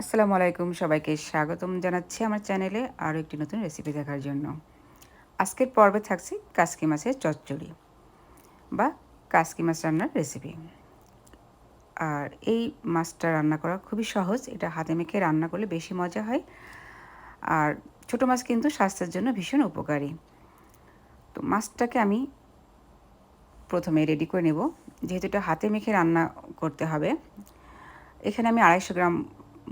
আসসালামু আলাইকুম, সবাইকে স্বাগতম জানাচ্ছি আমার চ্যানেলে আরও একটি নতুন রেসিপি দেখার জন্য। আজকের পর্বে থাকছে কাসকি মাছের চচ্চড়ি বা কাসকি মাছ রান্নার রেসিপি আর এই মাছটা রান্না করা খুবই সহজ, এটা হাতে মেখে রান্না করলে বেশি মজা হয়। আর ছোটো মাছ কিন্তু স্বাস্থ্যের জন্য ভীষণ উপকারী। তো মাছটাকে আমি প্রথমে রেডি করে নেব, যেহেতু এটা হাতে মেখে রান্না করতে হবে। এখানে আমি আড়াইশো গ্রাম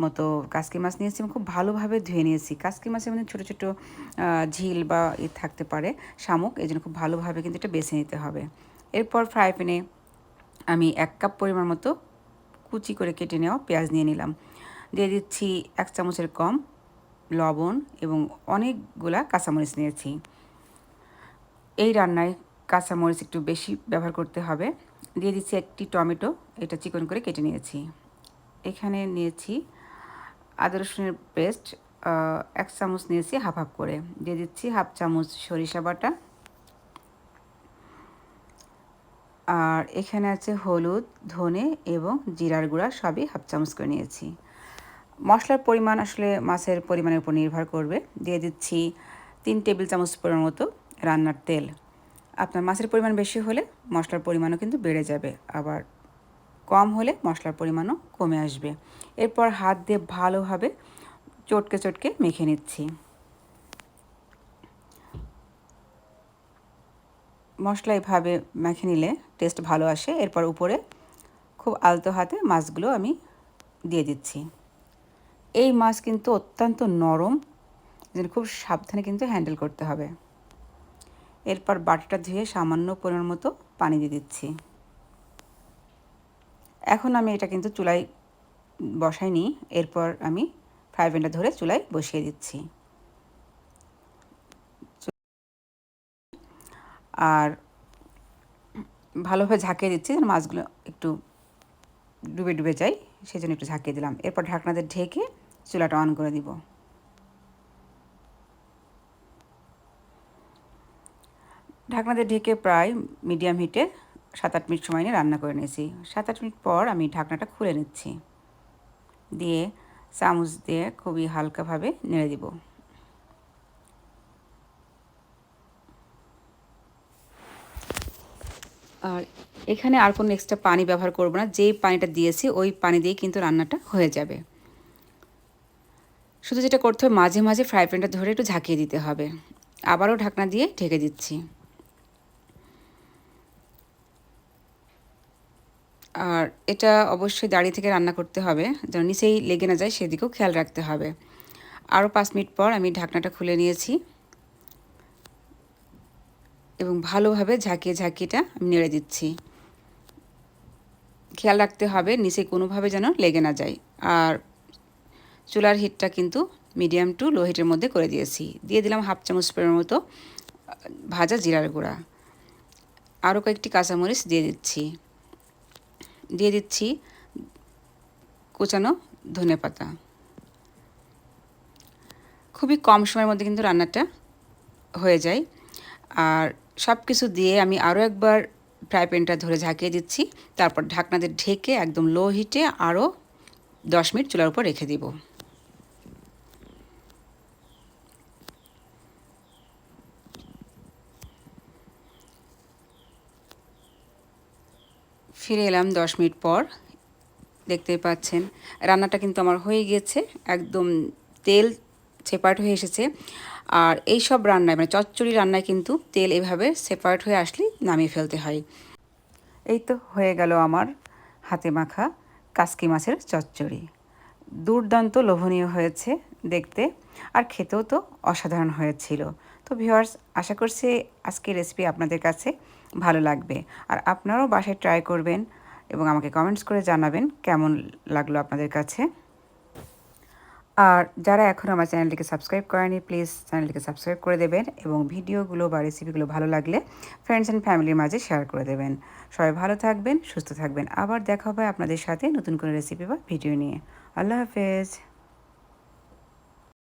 মতো কাসকি মাছ নিয়েছি এবং খুব ভালোভাবে ধুয়ে নিয়েছি। কাসকি মাছের মধ্যে ছোটো ছোটো ঝিল বা ই থাকতে পারে, শামুক, এই জন্য খুব ভালোভাবে কিন্তু এটা বেছে নিতে হবে। এরপর ফ্রাই প্যানে আমি এক কাপ পরিমাণ মতো কুচি করে কেটে নেওয়া পেঁয়াজ নিয়ে নিলাম। দিয়ে দিচ্ছি এক চামচের কম লবণ এবং অনেকগুলা কাঁচামরিচ নিয়েছি। এই রান্নায় কাঁচামরিচ একটু বেশি ব্যবহার করতে হবে। দিয়ে দিচ্ছি একটি টমেটো, এটা চিকন করে কেটে নিয়েছি। এখানে নিয়েছি আদা রসুনের পেস্ট এক চামচ নিয়েছি হাফ হাফ করে। দিয়ে দিচ্ছি হাফ চামচ সরিষা বাটা। আর এখানে আছে হলুদ, ধনে এবং জিরার গুঁড়া সবই হাফ চামচ করে নিয়েছি। মশলার পরিমাণ আসলে মাছের পরিমাণের উপর নির্ভর করবে। দিয়ে দিচ্ছি তিন টেবিল চামচ পরিমাণ মতো রান্নার তেল। আপনার মাছের পরিমাণ বেশি হলে মশলার পরিমাণও কিন্তু বেড়ে যাবে। আবার কম হলে মশলার পরিমাণও কমে আসবে। এরপর হাত দিয়ে ভালোভাবে চটকে চটকে মেখে নিচ্ছি। মশলা এভাবে মেখে নিলে টেস্ট ভালো আসে। এরপর উপরে খুব আলতো হাতে মাছগুলো আমি দিয়ে দিচ্ছি। এই মাছ কিন্তু অত্যন্ত নরম খুব সাবধানে কিন্তু হ্যান্ডেল করতে হবে। এরপর বাটিটা ধুয়ে সামান্য পরিমাণ মতো পানি দিয়ে দিচ্ছি। এখন আমি এটা কিন্তু চুলায় বসাইনি। এরপর আমি ফ্রাই প্যানটা ধরে চুলায় বসিয়ে দিচ্ছি। আর ভালোভাবে ঝাঁকিয়ে দিচ্ছি যেন মাছগুলো একটু ডুবে ডুবে যায় সেই জন্য একটু ঝাঁকিয়ে দিলাম। এরপর ঢাকনাতে ঢেকে চুলাটা অন করে দিব। ঢাকনাতে ঢেকে প্রায় মিডিয়াম হিটে সাত আট মিনিট সময় নিয়ে রান্না করে নিয়েছি। সাত আট মিনিট পর আমি ঢাকনাটা খুলে নিচ্ছি। দিয়ে চামচ দিয়ে খুবই হালকাভাবে নেড়ে দিব। আর এখানে আর কোনো এক্সট্রা পানি ব্যবহার করব না। যেই পানিটা দিয়েছি, ওই পানি দিয়ে কিন্তু রান্নাটা হয়ে যাবে। শুধু যেটা করতে হবে, মাঝে মাঝে ফ্রাই প্যানটা ধরে একটু ঝাঁকিয়ে দিতে হবে। আবারও ঢাকনা দিয়ে ঢেকে দিচ্ছি। আর এটা অবশ্যই দাঁড়িয়ে থেকে রান্না করতে হবে, যেন নিচেই লেগে না যায়, সেদিকেও খেয়াল রাখতে হবে। আরও পাঁচ মিনিট পর আমি ঢাকনাটা খুলে নিয়েছি। এবং ভালোভাবে ঝাঁকিয়ে ঝাঁকিটা আমি নেড়ে দিচ্ছি। খেয়াল রাখতে হবে, নিচে কোনোভাবে যেন লেগে না যায়। আর চুলার হিটটা কিন্তু মিডিয়াম টু লো হিটের মধ্যে করে দিয়েছি। দিয়ে দিলাম হাফ চামচ পরিমাণ মতো ভাজা জিরার গুঁড়া। আরও কয়েকটি কাঁচামরিচ দিয়ে দিচ্ছি। দিয়ে দিচ্ছি কুচানো ধনে পাতা। খুবই কম সময়ের মধ্যে কিন্তু রান্নাটা হয়ে যায়। আর সব কিছু দিয়ে আমি আরও একবার ফ্রাই প্যানটা ধরে ঝাঁকিয়ে দিচ্ছি। তারপর ঢাকনাতে ঢেকে একদম লো হিটে আরও দশ মিনিট চুলার উপর রেখে দিব। ফিরে এলাম দশ মিনিট পর। দেখতে পাচ্ছেন, রান্নাটা কিন্তু আমার হয়ে গিয়েছে একদম তেল সেপারেট হয়ে এসেছে। আর এই সব রান্নায় মানে চচ্চড়ি রান্নায় কিন্তু তেল এভাবে সেপারেট হয়ে আসলে নামিয়ে ফেলতে হয়। এই তো হয়ে গেল আমার হাতে মাখা কাসকি মাছের চচ্চড়ি। দুর্দান্ত লোভনীয় হয়েছে দেখতে, আর খেতেও তো অসাধারণ হয়েছিল। তো ভিওয়ার্স আশা করছি আজকের রেসিপি আপনাদের কাছে ভালো লাগবে। আর আপনারাও বাসায় ট্রাই করবেন এবং আমাকে কমেন্টস করে জানাবেন কেমন লাগল আপনাদের কাছে। আর যারা এখন আমার চ্যানেলটিকে সাবস্ক্রাইব করেনি প্লিজ চ্যানেলটিকে সাবস্ক্রাইব করে দেবেন এবং ভিডিওগুলো বা রেসিপিগুলো ভালো লাগলে ফ্রেন্ডস অ্যান্ড ফ্যামিলির মাঝে শেয়ার করে দেবেন। সবাই ভালো থাকবেন, সুস্থ থাকবেন। আবার দেখা হবে আপনাদের সাথে নতুন কোনো রেসিপি বা ভিডিও নিয়ে। আল্লাহ হাফেজ।